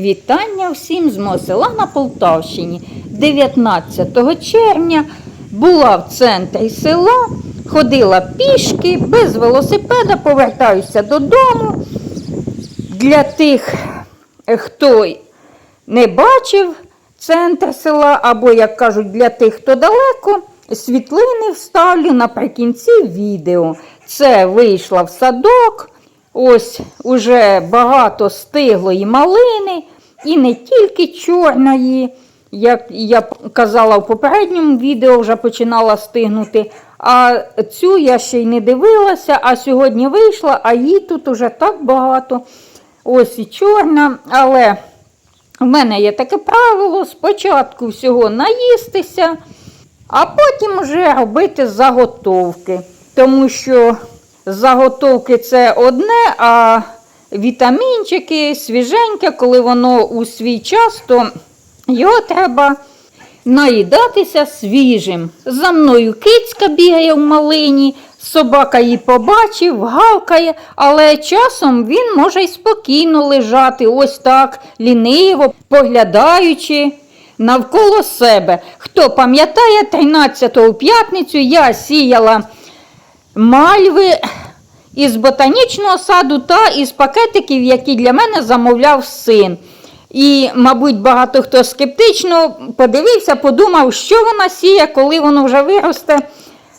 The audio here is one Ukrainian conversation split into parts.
Вітання всім з мого на Полтавщині. 19 червня була в центрі села, ходила пішки, без велосипеда, повертаюся додому. Для тих, хто не бачив центр села, або, як кажуть, для тих, хто далеко, світлини вставлю наприкінці відео. Це вийшла в садок. Ось уже багато стиглої малини, і не тільки чорної, як я казала в попередньому відео, вже починала стигнути. А цю я ще й не дивилася, а сьогодні вийшла, а її тут уже так багато. Ось і чорна, але в мене є таке правило: спочатку всього наїстися, а потім вже робити заготовки. Тому що заготовки це одне, а вітамінчики свіженьке, коли воно у свій час, то його треба наїдатися свіжим. За мною кицька бігає в малині, собака її побачив, гавкає, але часом він може й спокійно лежати, ось так, ліниво, поглядаючи. Навколо себе. Хто пам'ятає, 13 п'ятницю я сіяла мальви із ботанічного саду та із пакетиків, які для мене замовляв син. І, мабуть, багато хто скептично подивився, подумав, що вона сіє, коли воно вже виросте.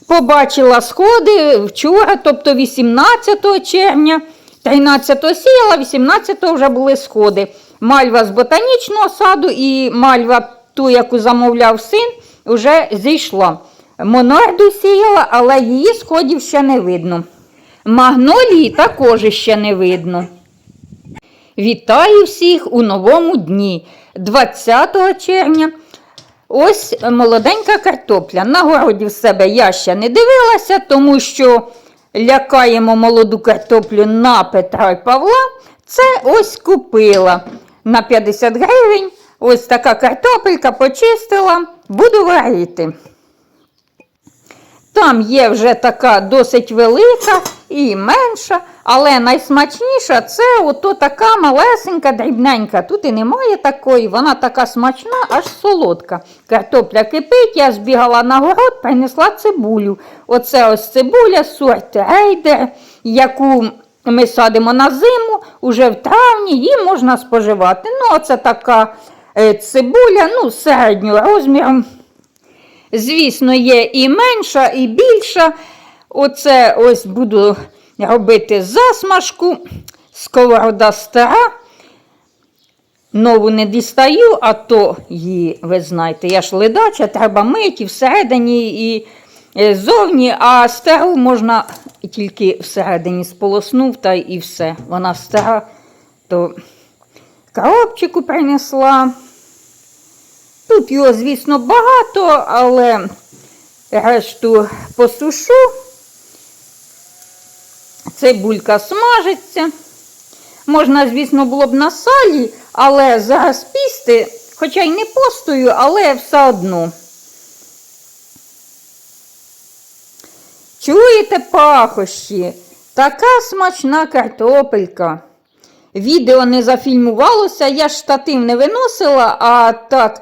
Побачила сходи вчора, тобто 18 червня, 13 сіяла, 18 вже були сходи. Мальва з ботанічного саду і мальва, ту, яку замовляв син, вже зійшла. Монорду сіяла, але її сходів ще не видно. Магнолії також ще не видно. Вітаю всіх у новому дні, 20 червня. Ось молоденька картопля. На городі в себе я ще не дивилася, тому що лякаємо молоду картоплю на Петра і Павла. Це ось купила на 50 гривень. Ось така картопелька почистила, буду варити. Там є вже така досить велика і менша, але найсмачніша це ото така малесенька, дрібненька. Тут і немає такої, вона така смачна, аж солодка. Картопля кипить, я збігала на город, принесла цибулю. Оце ось цибуля, сорт рейдер, яку ми садимо на зиму, уже в травні її можна споживати. Ну, оце така е, цибуля, ну, середнього розміру. Звісно, є і менша, і більша. Оце ось буду робити засмажку. Сковорода стара. Нову не дістаю, а то її, ви знаєте, я ж ледача, треба мити всередині і е, ззовні, а стару можна тільки всередині сполоснув та і все. Вона стара, то коробчику принесла. Тут його, звісно, багато, але решту посушу. Цибулька смажиться. Можна, звісно, було б на салі, але зараз пісти, хоча й не постою, але все одно. Чуєте пахощі? Така смачна картопелька. Відео не зафільмувалося, я ж штатив не виносила, а так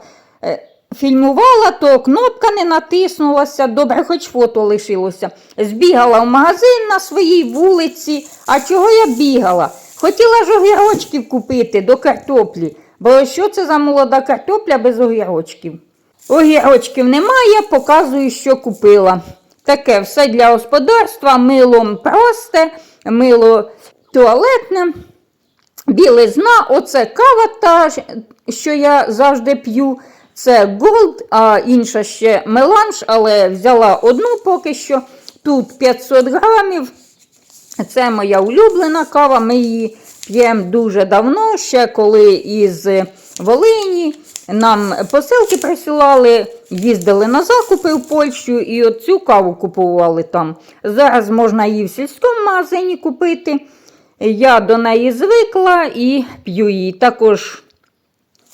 фільмувала, то кнопка не натиснулася, добре, хоч фото лишилося. Збігала в магазин на своїй вулиці. А чого я бігала? Хотіла ж огірочків купити до картоплі, бо що це за молода картопля без огірочків? Огірочків немає, показую, що купила. Таке все для господарства, милом просте, мило туалетне. Білизна, оце кава та, що я завжди п'ю. Це голд, а інша ще меланж, але взяла одну поки що. Тут 500 грамів. Це моя улюблена кава. Ми її п'ємо дуже давно, ще коли із Волині. Нам посилки присилали, їздили на закупи в Польщу і оцю каву купували там. Зараз можна її в сільському магазині купити. Я до неї звикла і п'ю її. Також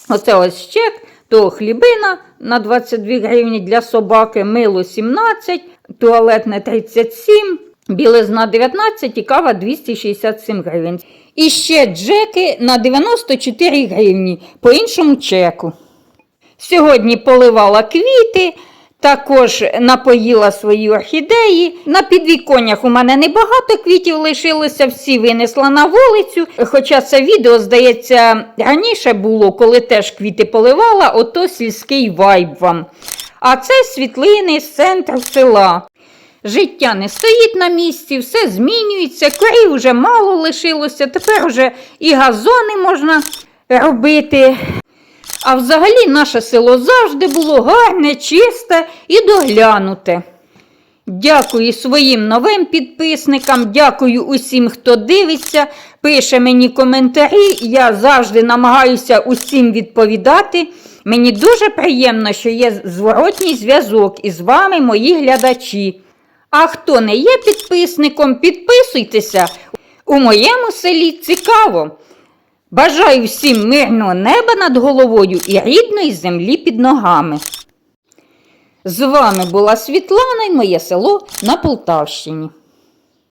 оце ось чек, то хлібина на 22 гривні для собаки, мило 17, туалетне 37, білизна 19 і кава 267 гривень. І ще джеки на 94 гривні по іншому чеку. Сьогодні поливала квіти, також напоїла свої орхідеї. На підвіконнях у мене небагато квітів лишилося, всі винесла на вулицю. Хоча це відео, здається, раніше було, коли теж квіти поливала, ото сільський вайб вам. А це світлини з центру села. Життя не стоїть на місці, все змінюється, корів вже мало лишилося, тепер вже і газони можна робити. А взагалі наше село завжди було гарне, чисте і доглянуте. Дякую своїм новим підписникам, дякую усім, хто дивиться, пише мені коментарі. Я завжди намагаюся усім відповідати. Мені дуже приємно, що є зворотній зв'язок із вами, мої глядачі. А хто не є підписником, підписуйтеся. У моєму селі цікаво. Бажаю всім мирного неба над головою і рідної землі під ногами. З вами була Світлана і моє село на Полтавщині.